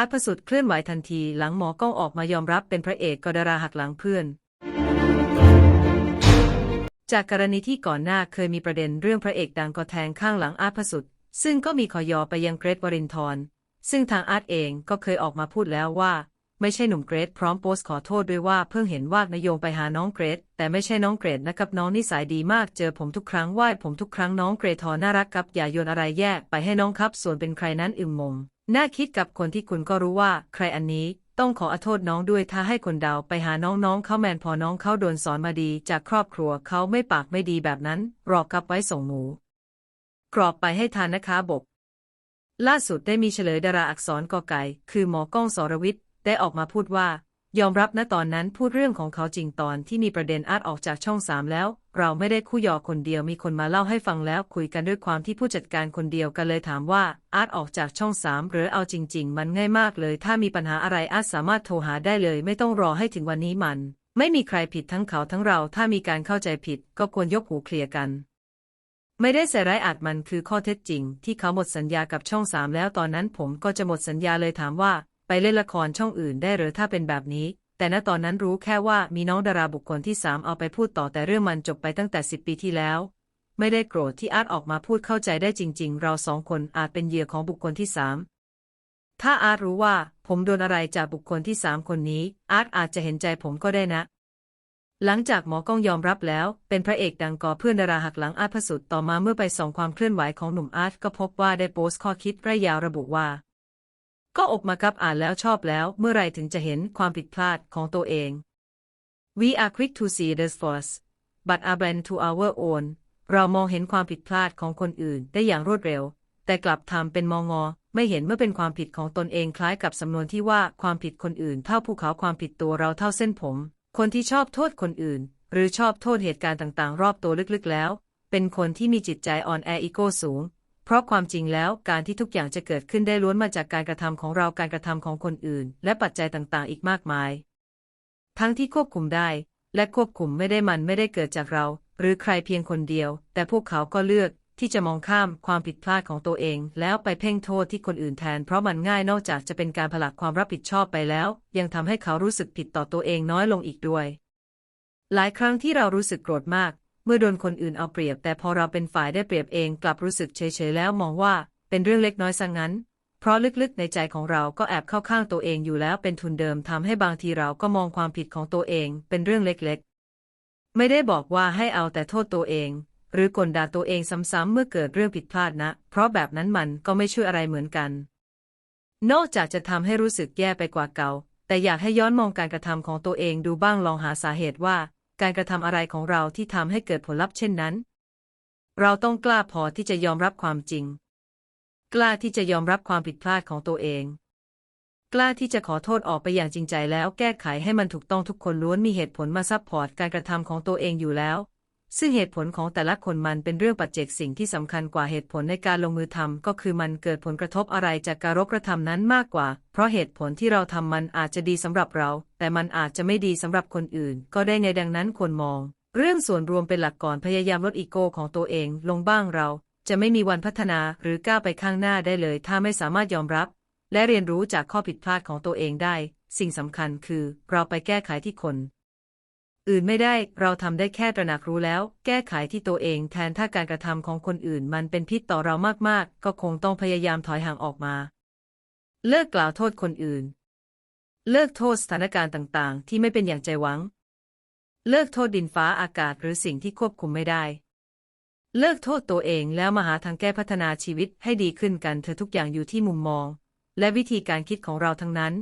อาร์ตพสุดเคลื่อนไหวทันที หลังหมอกล้องออกมายอมรับเป็นพระเอกกอดาราหักหลังเพื่อน จากกรณีที่ก่อนหน้าเคยมีประเด็นเรื่องพระเอกดังก็แทงข้างหลังอาร์ตพสุด ซึ่งก็มีขอยอไปยังเกรทวรินทร์ซึ่งทางอาร์ตเองก็เคยออกมาพูดแล้วว่า ไม่ใช่หนุ่มเกรทพร้อมโพสต์ขอโทษด้วยว่าเพิ่งเห็นว่านายโยงไปหาน้องเกรทแต่ไม่ใช่น้องเกรทนะครับน้องนิสัยดีมากเจอผมทุกครั้งไหว้ผมทุกครั้งน้องเกรทอน่ารักครับอย่าโยนอะไรแย่ไปให้น้องครับส่วนเป็นใครนั้นอึมมง น่าคิดกับคนที่คุณก็รู้ว่าใครอันนี้ต้องขออโทษน้องด้วยถ้าให้คนเดาไปหาน้องๆเขาแมนพอน้องเขาโดนสอนมาดี จากครอบครัวเขาไม่ปากไม่ดีแบบนั้นรอกับไว้ส่งหมูกรอบไปให้ทานนะคะบก ล่าสุดได้มีเฉลยดาราอักษรกอไก่ คือหมอก้องสรวิทย์ได้ออกมาพูดว่า ยอมรับนะตอนนั้นพูดเรื่องของเขาจริงตอนที่มีประเด็นอาร์ตออกจากช่องสามแล้ว เราไม่ได้คู่ยอคนเดียวมีคนมาเล่าให้ฟังแล้วคุยกันด้วยความที่ผู้จัดการคนเดียวกันเลยถามว่าอาร์ตออกจากช่องสามหรือเอาจริง ๆ มันง่ายมากเลย ถ้ามีปัญหาอะไรอาร์ตสามารถโทรหาได้เลย ไม่ต้องรอให้ถึงวันนี้มัน ไม่มีใครผิดทั้งเขาทั้งเรา ถ้ามีการเข้าใจผิด ก็ควรยกหูเคลียร์กันไม่ได้ใส่ร้ายอาจมันคือข้อเท็จจริง ที่เขาหมดสัญญากับช่องสามแล้วตอนนั้นผมก็จะหมดสัญญาเลยถามว่า ไปเล่นละครช่องอื่นได้หรือถ้าเป็นแบบนี้ แต่ณตอนนั้นรู้แค่ว่ามีน้องดาราบุคคลที่สามเอาไปพูดต่อแต่เรื่องมันจบไปตั้งแต่สิบปีที่แล้ว ไม่ได้โกรธที่อาร์ตออกมาพูดเข้าใจได้จริง ๆ เราสองคนอาจเป็นเหยื่อของบุคคลที่สามถ้าอาร์ตรู้ว่าผมโดนอะไรจากบุคคลที่สามคนนี้ อาร์ตอาจจะเห็นใจผมก็ได้นะ หลังจากหมอกล้องยอมรับแล้ว เป็นพระเอกดังก่อเพื่อนดาราหักหลังอาร์ตพสุดต่อมาเมื่อไปส่องความเคลื่อนไหวของหนุ่มอาร์ตก็พบว่าได้โพสต์ข้อคิดระยาวระบุว่า ก็ออกมากับอ่านแล้วชอบแล้วเมื่อไรถึงจะเห็นความผิดพลาดของตัวเอง We are quick to see the faults but are blind to our own เรามองเห็นความผิดพลาดของคนอื่นได้อย่างรวดเร็ว แต่กลับทำเป็นมองอ ไม่เห็นเมื่อเป็นความผิดของตนเองคล้ายกับสำนวนที่ว่าความผิดคนอื่นเท่าภูเขาความผิดตัวเราเท่าเส้นผม คนที่ชอบโทษคนอื่น หรือชอบโทษเหตุการณ์ต่างๆ รอบตัวลึกๆแล้ว เป็นคนที่มีจิตใจอ่อนแออีโก้สูง เพราะความจริงแล้วการที่ทุกอย่างจะเกิดขึ้นได้ล้วนมาจากการกระทำของเราการกระทำของคนอื่น และปัจจัยต่างๆ อีกมากมาย ทั้งที่ควบคุมได้ และควบคุมไม่ได้มันไม่ได้เกิดจากเรา หรือใครเพียงคนเดียว แต่พวกเขาก็เลือกที่จะมองข้ามความผิดพลาดของตัวเอง แล้วไปเพ่งโทษที่คนอื่นแทน เพราะมันง่ายนอกจากจะเป็นการผลักความรับผิดชอบไปแล้ว ยังทำให้เขารู้สึกผิดต่อตัวเองน้อยลงอีกด้วย หลายครั้งที่เรารู้สึกโกรธมาก มื่อโดนคนอื่นเอาเปรียบ แต่พอเราเป็นฝ่ายได้เปรียบเองกลับรู้สึกเฉยๆแล้วมองว่าเป็นเรื่องเล็กน้อยซะงงั้น เพราะลึกๆในใจของเราก็แอบเข้าข้างตัวเองอยู่แล้วเป็นทุนเดิมทำให้บางทีเราก็มองความผิดของตัวเองเป็นเรื่องเล็กๆ ไม่ได้บอกว่าให้เอาแต่โทษตัวเอง หรือกลด่าตัวเองซ้ำๆเมื่อเกิดเรื่องผิดพลาดนะ เพราะแบบนั้นมันก็ไม่ช่วยอะไรเหมือนกัน นอกจากจะทำให้รู้สึกแย่ไปกว่าเก่า แต่อยากให้ย้อนมองการกระทำของตัวเองดูบ้างลองหาสาเหตุว่า การกระทำอะไรของเราที่ทำให้เกิดผลลัพธ์เช่นนั้น เราต้องกล้าพอที่จะยอมรับความจริง กล้าที่จะยอมรับความผิดพลาดของตัวเอง กล้าที่จะขอโทษออกไปอย่างจริงใจแล้วแก้ไขให้มันถูกต้องทุกคนล้วนมีเหตุผลมาซับพอร์ตการกระทำของตัวเองอยู่แล้ว ซึ่งเหตุผลของแต่ละคนมันเป็นเรื่องปัจเจกสิ่งที่สำคัญกว่าเหตุผลในการลงมือทำก็คือมันเกิดผลกระทบอะไรจากการกระทำนั้นมากกว่า เพราะเหตุผลที่เราทำมันอาจจะดีสำหรับเรา แต่มันอาจจะไม่ดีสำหรับคนอื่น ก็ได้ไงดังนั้นควรมอง เรื่องส่วนรวมเป็นหลักก่อนพยายามลดอีโก้ของตัวเอง ลงบ้างเรา จะไม่มีวันพัฒนาหรือก้าวไปข้างหน้าได้เลย ถ้าไม่สามารถยอมรับ และเรียนรู้จากข้อผิดพลาดของตัวเองได้ สิ่งสำคัญคือ เราไปแก้ไขที่คน อื่นไม่ได้เราทำได้แค่ตระหนักรู้แล้ว แก้ไขที่ตัวเองแทนถ้าการกระทำของคนอื่นมันเป็นพิษต่อเรามากๆ ก็คงต้องพยายามถอยห่างออกมา เลิกกล่าวโทษคนอื่น เลิกโทษสถานการณ์ต่างๆ ที่ไม่เป็นอย่างใจหวัง เลิกโทษดินฟ้าอากาศหรือสิ่งที่ควบคุมไม่ได้ เลิกโทษตัวเองแล้วมาหาทางแก้พัฒนาชีวิตให้ดีขึ้นกันเธอทุกอย่างอยู่ที่มุมมอง และวิธีการคิดของเราทั้งนั้น